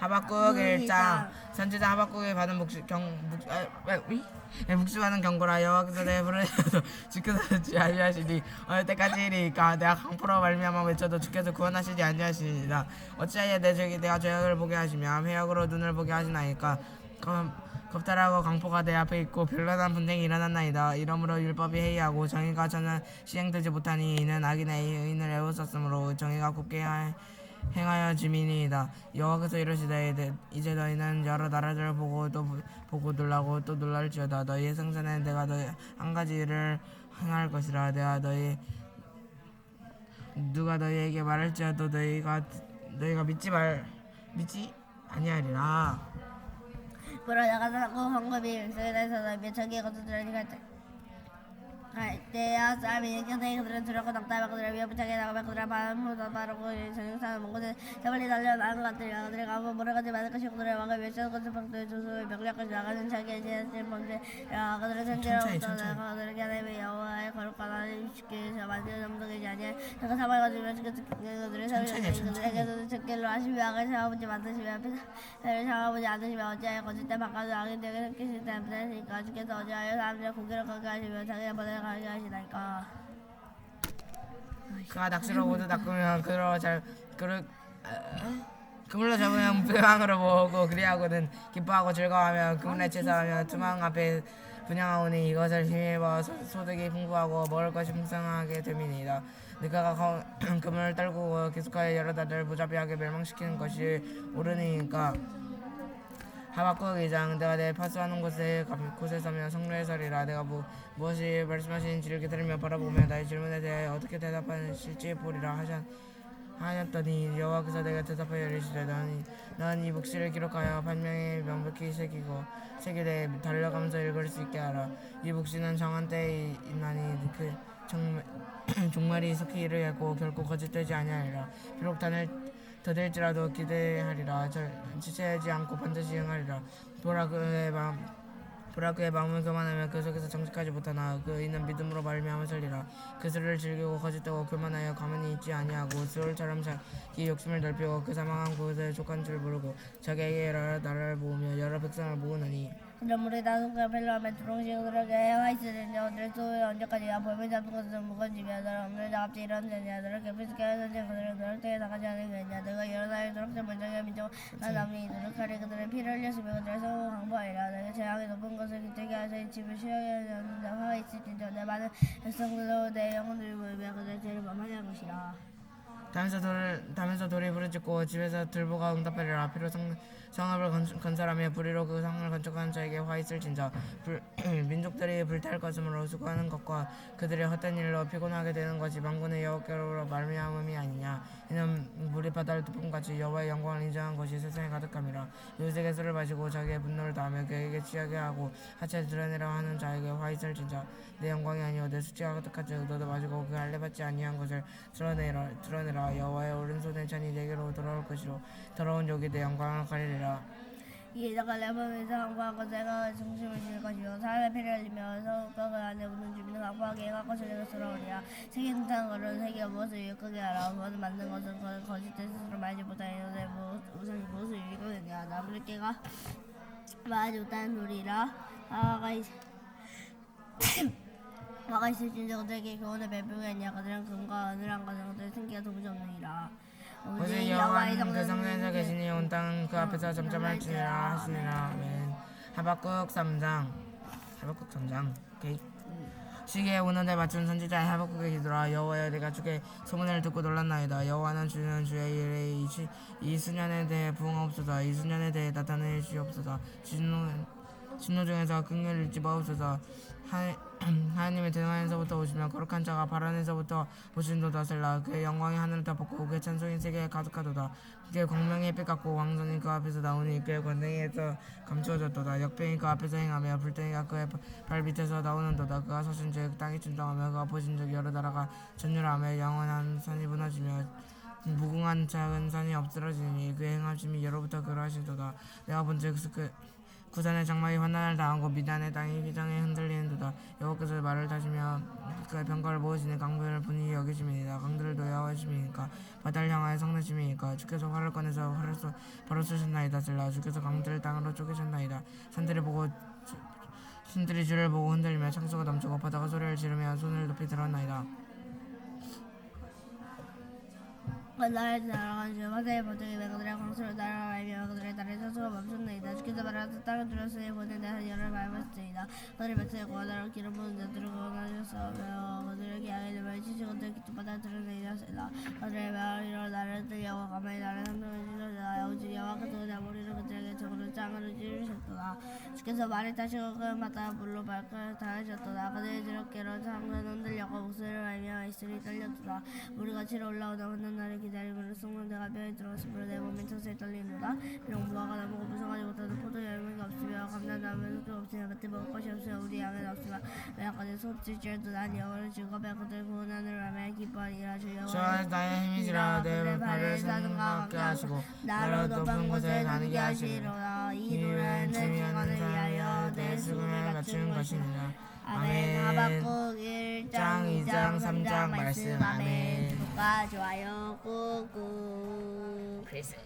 하박국 1장. 선지자 하박국이 받은 묵시 경 묵, 아, 왜, 위? 예, 묵시받은 경고라 여호와께서 내 부르셔도 지켜주지 아니하시니 어느 때까지이니까? 내가 강포로 말미암아 외쳐도 주께서 구원하시지 아니하시니라. 어찌하여 내 죄, 내가 죄악을 보게 하시며 회역으로 눈을 보게 하시나이까? 검, 겁탈하고 강포가 내 앞에 있고 별난한 분쟁이 일어났나이다. 이러므로 율법이 해이하고 정의가 전혀 시행되지 못하니 이는 악인의 의인을 애워쌌으므로 정의가 굳게 하- 행하여 지민이이다. 여호와께서 이르시되 이제- 너희는 여러 나라들을 보고 또 보- 보고 놀라고 또 놀랄지어다. 너희의 생전에 내가 너희 한 가지 일을 행할 것이라. 내가 너희 누가 너희에게 말할지라도 너희가 너희가 믿지 말 믿지 아니하리라. 보러 나가서 황금이 일성에서 너희 저기에 거두들으니 갈때 갈 때야 사람이 곁에 그들은 두렵고 낙담하 그들을 위협하게 나가면 그들은 바람보다 빠르고 전용사는 먼 곳에 저멀리 달려나는 것들이야 그들이 가면 모래같이 많을 것이고 그들의 왕을 외치는 것을 박도의 조수의 명령까지 나가는 자기의 제한을 먼저야 그들의 천천히. 얻어내가 그들에게 하나님의 여호와의 거룩한 하나님 주께서 만드는 넘덕이지 아니하 내가 가지고 주께서 그들의 천천히. 그들에게서 적길로 하시며 악을 생각하지 만드시며 배를 생각하지 않으시며 어찌하여 거짓 때 바꿔도 악인들에게 삼키실 때 안되니까 주께서 어찌하여 사람들의 고기를 거게 하시며 자기의 번을 가게 하시나이까. 그가 낚시로 모두 낚으면 그로 잘 그를 그물로 잡으면 배왕으로 모으고 그리하고는 기뻐하고 즐거워하며 그물에 채사하며 투망 앞에 분양하오니 이것을 힘입어 소- 소득이 풍부하고 먹을 것이 풍성하게 됨이니이다. 거- 그물을 떨고 계속하여 여러 나라를 무자비하게 멸망시키는 것이 옳으니까 하박국 2장 내가 내 파수하는 곳에 감- 곳에 서며 성로에 서리라. 내가 뭐, 무엇이 말씀하시는지 를 기다리며 바라보며 나의 질문에 대해 어떻게 대답하실지 보리라 하셨 하였더니 여호와께서 내가 대답하여 이르시되 너는 너는 이 묵시를 기록하여 반명에 명백히 새기고 새기되 달려가면서 읽을 수 있게 하라. 이 묵시는 정한 때에 있나니 그 정, 종말이 속히 이르겠고 결코 거짓되지 아니하리라. 비록 단을 더될지라도 기대하리라. 절 지체하지 않고 반드시 응하리라. 보라 그의 마음 보라 그의 마음을 교만하며 그 속에서 정직하지 못하나 그 이는 믿음으로 말미암아 살리라. 그 술을 즐기고 거짓되고 교만하여 가만히 있지 아니하고 수월처럼 자기 욕심을 넓히고 그 사망한 곳에 족한 줄 모르고 자기에게 나라를 모으며 여러 백성을 모으느니 나누가 벨로하면 두롱신 그들에게 해와 있으니 오늘 소에 언제까지야 벌을 잡는 것은 무건지며 너를 없는 작업지 이런 데냐? 너를 개피스게 하는 데 그들은 너를 때에 나가지 않으겠냐? 여러 나라의 노력자 먼저에 민족 나 남이 노력하리 그들의 피를 흘렸으며 그들의 성을 강보하리라. 내가 재앙이 높은 것을 기대게 하사 이 집을 쉬어야 하는 화가 있을진저 내 많은 백성들로 내 영혼을 모이며 그들의 죄를 만만히 것이라 담에서 돌 담에서 돌이 부르짖고 집에서 들보가 응답하리라. 피로 성, 성읍을 건, 건설하며 불의로 그 성을 건축하는 자에게 화 있을진저. 불, 민족들이 불탈 것으로 수고하는 것과 그들의 헛된 일로 피곤하게 되는 것이 만군의 여호와께로 말미암음이 아니냐. 이는 물이 바다를 덮음같이 여호와의 영광을 인정한 것이 세상에 가득함이라. 요셉의 술을 마시고 자기의 분노를 다하며 그에게 취하게 하고 하체 드러내라 하는 자에게 화 있을진저. 내 영광이 아니오. 내 수치가 가득하지. 너도 마시고 그 할례 받지 아니한 것을 드러내라 드러내라 여호와의 오른손에 잔이 내게로 돌아올 것이로 욕이 내 영광을 가리리라. 이에 내가 레몬에서 것을 내가 중심을 지을 것이요. 사람의 피를 흘리며 서각을 안에 묻는 주민은 항구하게 행할 것을 내가 쓰러우리라. 세계 등탄 것은 세계 무엇을 유익하게 하라 무엇을 만든 것은 그것을 거짓된 스스로 말지 못하여 내 무엇을 무엇을 유익하게 하라 나무를 깨가 말하지 못하는 소리라. 아가 있 화가 있을진저 그들에게 교훈을 베풀겠냐. 그들은 금과 은을 것은 그들의 생기가 도무지 없느니라. 오직 여호와는 그 성전에서 계시니 온 땅은 그 앞에서 점점할지니라 하시니라. 아멘. 하박국 3장. 하박국 3장. 오케이. 시기에 오는 데 맞춘 선지자 하박국의 기도라. 여호와여 내가 주의 소문을 듣고 놀랐나이다. 여호와는 주는 주의 일에 이, 시- 이 수년에 대해 부응하옵소서. 이 수년에 대해 나타내 주옵소서. 진노 진노 중에서 긍휼을 집어옵소서. 하, 하나님의 대강에서부터 오시며 거룩한 자가 바란에서부터 오신도다 셀라. 그의 영광이 하늘을 덮었고 그의 찬송이 세계에 가득하도다. 그의 광명이 빛 같고 왕선이 그 앞에서 나오니 그의 권능에서 감추어졌도다. 역병이 그 앞에서 행하며 불덩이가 그의 바- 발 밑에서 나오는도다. 그가 서신 즉 땅이 진동하며 그가 보신 즉 여러 나라가 전율하며 영원한 산이 무너지며 무궁한 작은 산이 엎드러지니 그의 행하심이 여로부터 그러하시도다. 내가 본즉 그 구산의 장막이 환난을 당하고 미단의 땅이 비장에 흔들리는도다. 여호와께서 말을 다시며 그 병가를 모으시는 강도를 분이 여기심이니까 강들을 도야하심이니까 바다를 향하여 성내심이니까 주께서 활을 꺼내서 활을 쏘 바로 쏘셨나이다. 들라 주께서 강들을 땅으로 쪼개셨나이다. 산들을 보고 주- 신들이 주를 보고 흔들리며 창수가 넘치고 바다가 소리를 지르며 손을 높이 들었나이다 나라에 날아간 주 화사의 버둥이 그들의 광수로 날아가며 그들의 달의 사수가 멈췄나이다 주께서 말하사 땅을 둘러싸여 보낸 내 열을 밟았으이다 그들의 나를 나를 오직 여호와께서 내 머리를 그들에게 적으로 짱으로 찌르셨도다. 주께서 말을 타시고 그 바다 물로 발걸 당하셨도다. 그들의 지름께로 창을 흔들려고 목소리를 알며 이슬이 떨렸도다. 우리가 치러 올라오다 혼난 날을 기다림으로 쑥문대가 뼈에 들어갔으므로 내 몸이 턱에 떨리노다. 비록 무화과 나무가 무성하지 못하도 포도 열매가 없으며 감람나무에 흙이 없으며 밭에 먹을 것이 없으며 우리 양은 없으며 매일까지 수없을지라도 난 여호와를 즐겁게 그들 구원하는 라며 기뻐하리라. 주 여호와 나의 힘이시라. 내 발을 사는가 함께 하시고 나로 높은 곳에 다니게 하시리로다 이 노래는 내 주관을 위하여 내 수금을 갖춘 것이니라. 아멘. 하박국 1장 2장 3장 말씀. 아멘. 구독과 좋아요 꾹꾹. 그래서